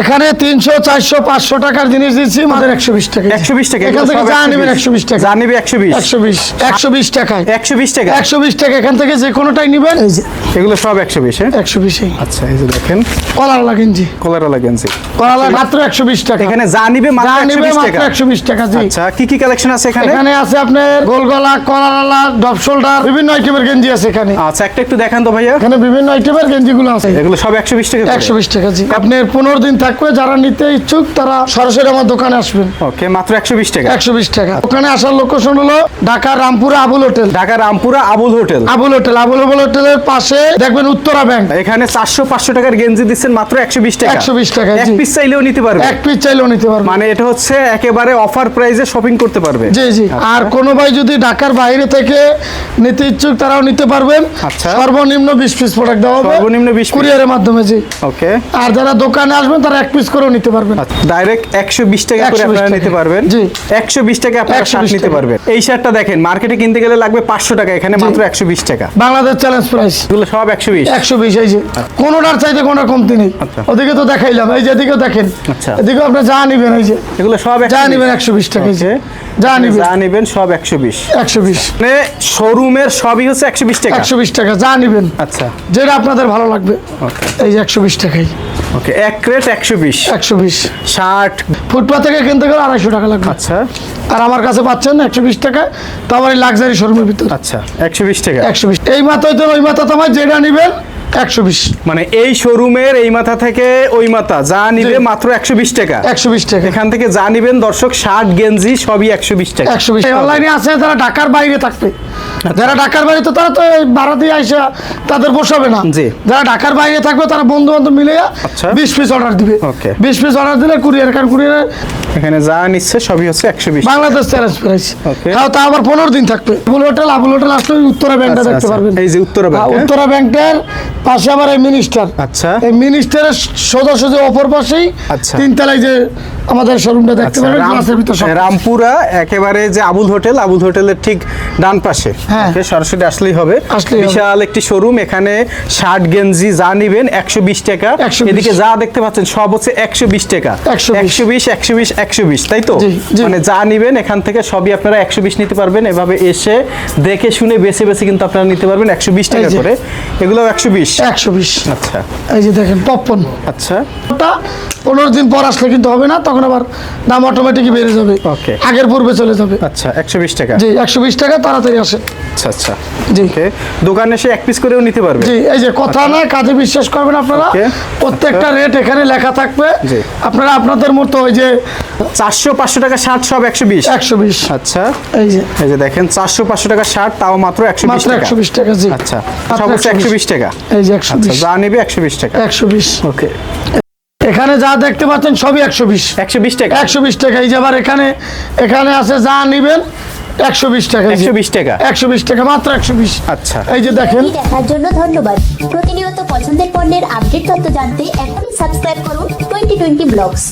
এখানে তিনশো চারশো পাঁচশো টাকার জিনিস দিচ্ছি আমাদের একশো বিশ টাকা একশো বিশ টাকা এখান থেকে যা নেবেন একশো বিশ টাকা যা নিবে একশো বিশ একশো বিশ একশো বিশ টাকায় একশো বিশ টাকা একশো বিশ টাকা এখান থেকে যে কোনোটাই নেবেন এই যে এগুলো সব একশো বিশ হ্যাঁ একশো বিশেই আচ্ছা এই যে দেখেন কলার লাগেনজি কলারওয়ালা গেঞ্জি কলার মাত্র একশো বিশ টাকা এখানে যা নিবে যা নেবে বিশ মাত্র টাকা একশো বিশ টাকা জি আচ্ছা কি কি কালেকশন আছে এখানে এখানে আছে আপনার গোলগলা কলারালা ডপ শোল্ডার বিভিন্ন আইটেমের গেঞ্জি আছে এখানে আচ্ছা একটা একটু দেখান তো ভাইয়া এখানে বিভিন্ন আইটেমের গেঞ্জিগুলো আছে এগুলো সব একশো বিশ টাকা একশো বিশ টাকা জি আপনার পনেরো দিন থাকবে যারা নিতে ইচ্ছুক তারা সরাসরি আমার দোকানে আসবেন। ওকে মাত্র একশো বিশ টাকা? একশো বিশ টাকা। ওখানে আসার লোকেশন হলো Dhaka Rampura Abul hotel. Dhaka Rampura Abul hotel. Abul hotel. Abul Abul হোটেলের পাশে দেখবেন উত্তরা ব্যাংক। এখানে চারশো পাঁচশো টাকার গেঞ্জি দিচ্ছেন মাত্র একশো বিশ টাকা। 120 টাকা, এক পিস চাইলেও নিতে পারবে। এক পিস চাইলেও নিতে পারবে। মানে এটা হচ্ছে একেবারে অফার প্রাইসে শপিং করতে পারবে। জি জি। আচ্ছা। আর কোনো ভাই যদি ঢাকার বাইরে থেকে নিতে ইচ্ছুক তারাও নিতে পারবেন। আচ্ছা। সর্বনিম্ন বিশ পিস প্রোডাক্ট দেওয়া হবে। সর্বনিম্ন 20 piece। কুরিয়ারের মাধ্যমে জি। ওকে। আর যারা দোকানে আসবেন তারা এক পিস করেও নিতে পারবেন। ডাইরেক্ট একশো বিশ টাকা করে আপনারা নিতে পারবেন। জি। একশো বিশ টাকা আপনারা শার্ট নিতে পারবেন। এই শার্টটা দেখেন মার্কেটে কিনতে গেলে লাগবে পাঁচশো টাকা এখানে মাত্র একশো বিশ টাকা। বাংলাদেশ চ্যালেঞ্জ প্রাইস এগুলো সব একশো বিশ। একশো বিশ এই যে। কোনোটার চাইতে কোনো কমতি নেই। আচ্ছা। ওদিকে তো দেখাইলাম এই যে এদিকেও দেখেন। আচ্ছা। এদিকেও আপনি যা নিবেন এই যে। এগুলো সব যা নিবেন একশো বিশ টাকা এই যে. যা নিবেন। যা নিবেন সব একশো বিশ। একশো বিশ। মানে শোরুমের সবই হচ্ছে একশো বিশ টাকা। একশো বিশ টাকা যা নিবেন। আচ্ছা। যেটা আপনাদের ভালো লাগবে। এই যে একশো বিশ টাকাই। ওকে এক ক্রেট একশো বিশ। একশো বিশ। শার্ট ফুটপাথ থেকে কিনতে গেলে আড়াইশো টাকা লাগবে। আচ্ছা। আর আমার কাছে পাচ্ছেন একশো বিশ টাকা তো আমার লাক্সারি শোরুমের ভিতরে। আচ্ছা একশো বিশ টাকা। একশো বিশ। এই মাথায় তো ওই মাথা তোমার যেটা নিবেন একশো বিশ। মানে এই শোরুমের এই মাথা থেকে ওই মাথা যা নিবে মাত্র একশো বিশ টাকা। একশো বিশ টাকা। এখান থেকে যা নিবেন দর্শক শার্ট গেঞ্জি সবই একশো বিশ টাকা। একশো বিশ অনলাইনে আছে যারা ঢাকার বাইরে থাকবে। যারা ঢাকার বাইরে তো তারা তো ভাড়া দিয়ে আইসা তাদের বসাবে না জি। যারা ঢাকার বাইরে থাকবে তারা বন্ধু বান্ধব মিলে আচ্ছা। বিশ পিস অর্ডার দিবে Okay. বিশ পিস অর্ডার দিলে কুরিয়ার কার কুরিয়ার এখানে যা নিচ্ছে সবই হচ্ছে একশো বিশ বাংলাদেশ চ্যালেঞ্জ প্রাইস. হ্যাঁ তা আবার পনেরো দিন থাকবে আবুল হোটেল আবুল হোটেল আসলে উত্তরা ব্যাংকটা আচ্ছা, দেখতে আচ্ছা। পারবেন এই যে উত্তরা ব্যাংক? উত্তরা ব্যাংকের পাশে আবার এই মিনিস্টার আচ্ছা এই মিনিস্টারের সোজা সোজা অপর পাশেই আচ্ছা। তিনতলায় যে আমাদের শোরুমটা দেখতে আচ্ছা, পারবেন রাম- গ্লাসের ভিতর রামপুরা একেবারে যে আবুল হোটেল আবুল হোটেলের ঠিক ডান পাশে। হ্যাঁ। Okay, সরাসরি আসলেই হবে। বিশাল একটি শোরুম এখানে শার্ট গেঞ্জি যা নিবেন একশো বিশ টাকা। এদিকে যা দেখতে পাচ্ছেন সব হচ্ছে একশো বিশ টাকা। 120 একশো বিশ একশো বিশ একশো বিশ তাই তো। মানে যা নিবেন এখান থেকে সবই আপনারা একশো বিশ নিতে পারবেন। এভাবে এসে দেখে শুনে বেছে বেছে কিন্তু আপনারা নিতে পারবেন একশো বিশ টাকা এই করে। এগুলো একশো বিশ? একশো বিশ। আচ্ছা। এই যে দেখেন পপকর্ন। আচ্ছা। ওটা পনেরো দিন পর আসলে কিন্তু হবে না তখন আবার দাম অটোমেটিকই বেড়ে যাবে। Okay. আগের পূর্বে চলে যাবে। আচ্ছা একশো বিশ টাকা। জি একশো বিশ টাকা তাড়াতাড়ি আসে। আচ্ছা আচ্ছা। জি। দোকানে এসে এক পিস করেও নিতে পারবে। জি এই যে কথা নয় কাজে বিশ্বাস করবেন আপনারা। প্রত্যেকটা রেট এখানে লেখা থাকবে। আপনারা আপনাদের মতো ওই যে চারশো পাঁচশো টাকা শার্ট সব একশো বিশ। একশো বিশ। আচ্ছা। এই যে। এই যে দেখেন চারশো পাঁচশো টাকা শার্ট তাও মাত্র একশো বিশ মাত্র টাকা। একশো বিশ টাকা জি। আচ্ছা। একশো বিশ। টাকা। এই যে একশো আচ্ছা যা নেবে একশো বিশ টাকা। একশো বিশ। ওকে এখানে যা দেখতে পাচ্ছেন সবই একশো বিশ। একশো বিশ টাকা। একশো বিশ টাকা। এই যে আবার এখানে এখানে আছে যা নিবেন একশো বিশ টাকা। একশো বিশ টাকা। একশো বিশ টাকা মাত্র একশো বিশ। আচ্ছা। এই যে দেখেন। দেখার জন্য ধন্যবাদ। প্রতিনিয়ত পছন্দের পণ্যের আপডেট তথ্য জানতে এখনই সাবস্ক্রাইব করুন টোয়েন্টি টোয়েন্টি ব্লগস।